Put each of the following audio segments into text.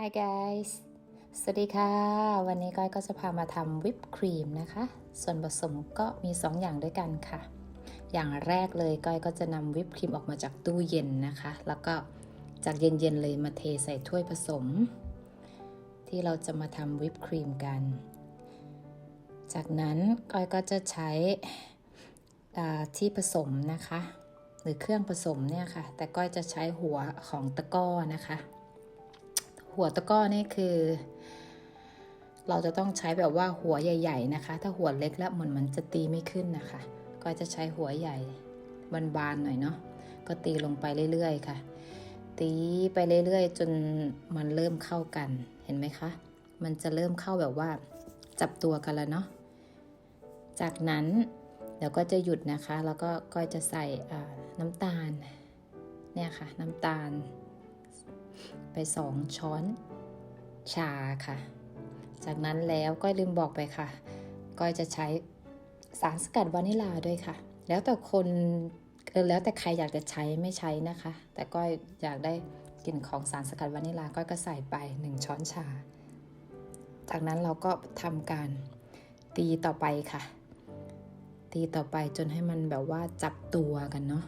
Hi guys สวัสดีค่ะ วันนี้ก้อยก็จะพามาทำวิปครีมนะคะ ส่วนผสมก็มี 2 อย่างด้วยกันค่ะ อย่างแรกเลยก้อยก็จะนำวิปครีมออกมาจากตู้เย็นนะคะ แล้วก็จากเย็นๆเลยมาเทใส่ถ้วยผสม ที่เราจะมาทำวิปครีมกัน จากนั้นก้อยก็จะใช้ที่ผสมนะคะ หรือเครื่องผสมเนี่ยค่ะ แต่ก้อยจะใช้หัวของตะก้อนะคะ หัวตะก้อนี่คือ เราจะต้องใช้แบบว่าหัวใหญ่ ๆ นะคะ ถ้าหัวเล็กแล้วเหมือนมันจะตีไม่ขึ้นนะคะ ก็จะใช้หัวใหญ่บานๆหน่อยเนาะก็ตีลงไปเรื่อยๆค่ะ ตีไปเรื่อยๆ จนมันเริ่มเข้ากันเห็นไหมคะ มันจะเริ่มเข้าแบบว่าจับตัวกันแล้วเนาะจากนั้นเดี๋ยวก็จะหยุดนะคะ แล้วก็ก้อยจะใส่น้ำตาล เนี่ยค่ะ น้ำตาล ไปสองช้อนชาค่ะ จากนั้นแล้วก้อยลืมบอกไปค่ะก้อยจะใช้สารสกัดวานิลาด้วยค่ะ แล้วแต่คนแล้วแต่ใครอยากจะใช้ไม่ใช้นะคะ แต่ก้อยอยากได้กลิ่นของสารสกัดวานิลาก้อยก็ใส่ไปหนึ่งช้อนชา จากนั้นเราก็ทำการตีต่อไปค่ะ ตีต่อไปจนให้มันแบบว่าจับตัวกันเนาะ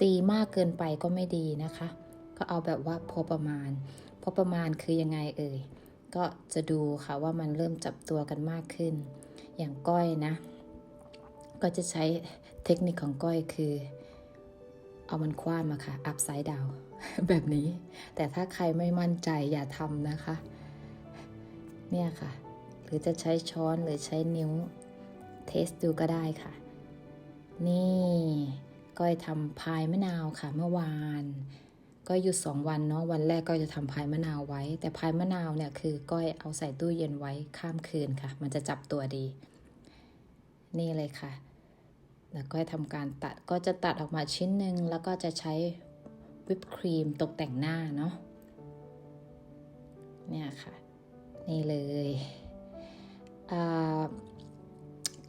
ตีมากเกินไปก็ไม่ดีนะคะ ก็เอาแบบว่าพอประมาณ พอประมาณคือยังไงเอ่ย ก็จะดูค่ะว่ามันเริ่มจับตัวกันมากขึ้น อย่างก้อยนะ ก็จะใช้เทคนิคของก้อยคือ เอามันคว้านมาค่ะ อัพไซด์ดาวแบบนี้ แต่ถ้าใครไม่มั่นใจอย่าทำนะคะ เนี่ยค่ะ หรือจะใช้ช้อนหรือใช้นิ้ว เทสดูก็ได้ค่ะ นี่ ก้อยทำพายมะนาวค่ะเมื่อวาน ก็หยุดสองวันเนาะวันแรกก็จะทำพายมะนาวไว้ แต่พายมะนาวเนี่ยคือก้อยเอาใส่ตู้เย็นไว้ข้ามคืนค่ะ มันจะจับตัวดี นี่เลยค่ะ แล้วก็ทำการตัดก็จะตัดออกมาชิ้นหนึ่งแล้วก็จะใช้วิปครีมตกแต่งหน้าเนาะเนี่ยค่ะ นี่เลย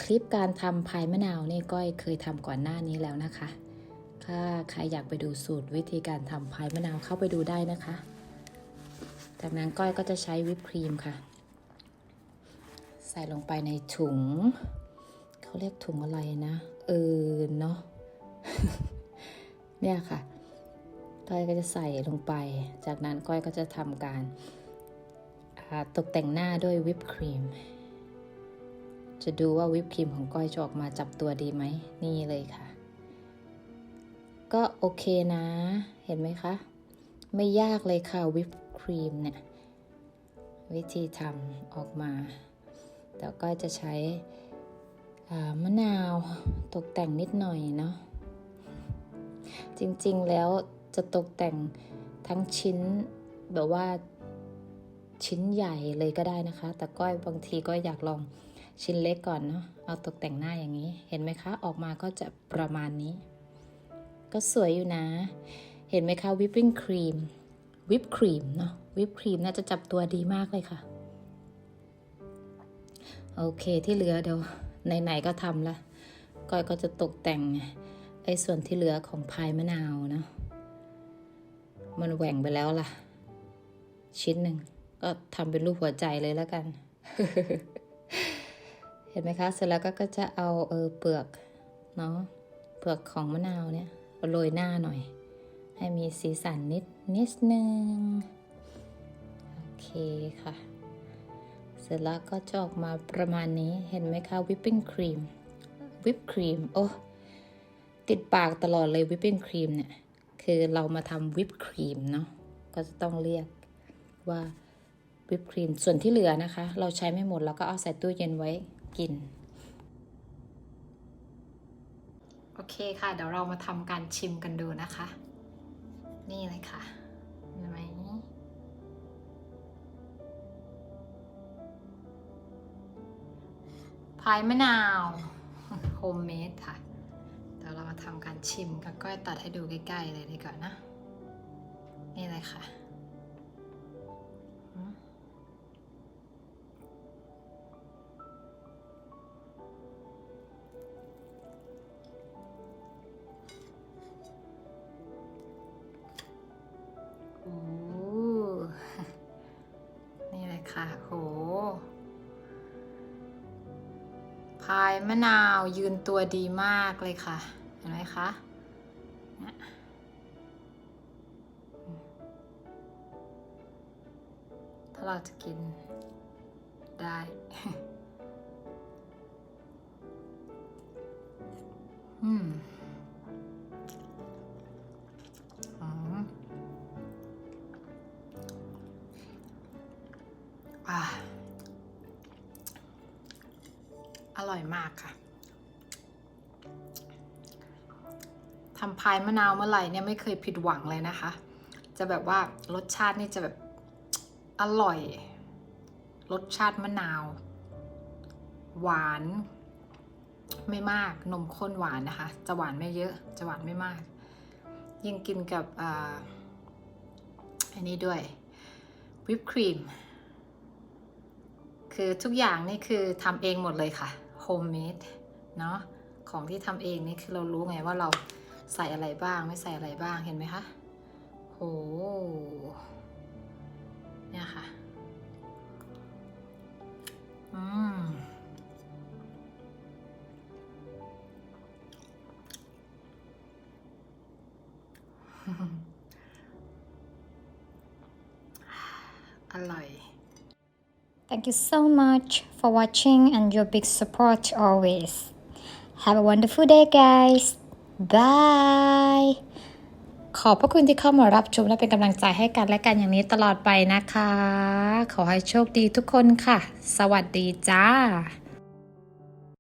คลิปการทำพายมะนาวนี่ก้อยเคยทำก่อนหน้านี้แล้วนะคะ ถ้าใครอยากไปดูสูตรวิธีการทำพายมะนาวเข้าไปดูได้นะคะ จากนั้นก้อยก็จะใช้วิปครีมค่ะ ใส่ลงไปในถุง เขาเรียกถุงอะไรนะ เออเนาะ เนี่ยค่ะ ก้อยก็จะใส่ลงไป จากนั้นก้อยก็จะทำการาตกแต่งหน้าด้วยวิปครีม จะดูว่าวิปครีมของก้อยจะออกมาจับตัวดีไหม นี่เลยค่ะ ก็โอเคนะ เห็นไหมคะ ไม่ยากเลยค่ะวิปครีมเนี่ย วิธีทำออกมาแต่ก้อยจะใช้มะนาวตกแต่งนิดหน่อยเนาะจริงๆแล้วจะตกแต่งทั้งชิ้นแบบว่าชิ้นใหญ่เลยก็ได้นะคะ แต่ก้อยบางทีก็อยากลองชิ้นเล็กก่อนเนาะเอาตกแต่งหน้าอย่างนี้ เห็นไหมคะ ออกมาก็จะประมาณนี้ ก็สวยอยู่นะ เห็นไหมคะวิปปิ้งครีมวิปครีมเนาะวิปครีมน่าจะจับตัวดีมากเลยค่ะ โอเคที่เหลือเดี๋ยวไหนๆก็ทำละก้อยก็จะตกแต่งไอ้ส่วนที่เหลือของพายมะนาวเนาะมันแหว่งไปแล้วล่ะ ชิ้นหนึ่งก็ทำเป็นรูปหัวใจเลยแล้วกัน เห็นไหมคะ เสร็จแล้วก็จะเอาเออเปลือกเนาะเปลือกของมะนาวเนี่ย โรยหน้าหน่อย ให้มีสีสันนิดนิดนึง โอเคค่ะ เสร็จแล้วก็จะออกมาประมาณนี้เห็นไหมคะวิปปิ้งครีมวิปครีมโอ้ติดปากตลอดเลยวิปปิ้งครีมเนี่ย คือเรามาทำวิปครีมเนาะก็จะต้องเรียกว่าวิปครีมส่วนที่เหลือนะคะ เราใช้ไม่หมดเราก็เอาใส่ตู้เย็นไว้กิน โอ เคค่ะ เดี๋ยวเรามาทำการชิมกันดูนะคะ นี่เลยค่ะเห็นไหมพายมะนาวโฮมเมดค่ะ เดี๋ยวเรามาทำการชิมกับก้อยตัดให้ดูใกล้ ๆ เลยดีกว่านะ นี่เลยค่ะ นี่เลยค่ะโหพายมะนาวยืนตัวดีมากเลยค่ะ เห็นไหมคะถ้าเราจะกินได้ อืม อร่อยมากค่ะทำพายมะนาวเมื่อไหร่เนี่ยไม่เคยผิดหวังเลยนะคะ จะแบบว่ารสชาตินี่จะแบบอร่อย รสชาติมะนาว หวาน ไม่มากนมข้นหวานนะคะ จะหวานไม่เยอะ จะหวานไม่มาก ยิ่งกินกับอันนี้ด้วยวิปครีมคือทุกอย่างนี่คือทำเองหมดเลยค่ะ โฮมเมดเนาะของที่ทำเองนี่คือเรารู้ไงว่าเราใส่อะไรบ้างไม่ใส่อะไรบ้างเห็นไหมคะโหเนี่ยค่ะอืมอร่อย Thank you so much for watching and your big support always. Have a wonderful day, guys. Bye. ขอบพระคุณที่เข้ามารับชมและเป็นกำลังใจให้กันและกันอย่างนี้ตลอดไปนะคะ ขอให้โชคดีทุกคนค่ะ สวัสดีจ้า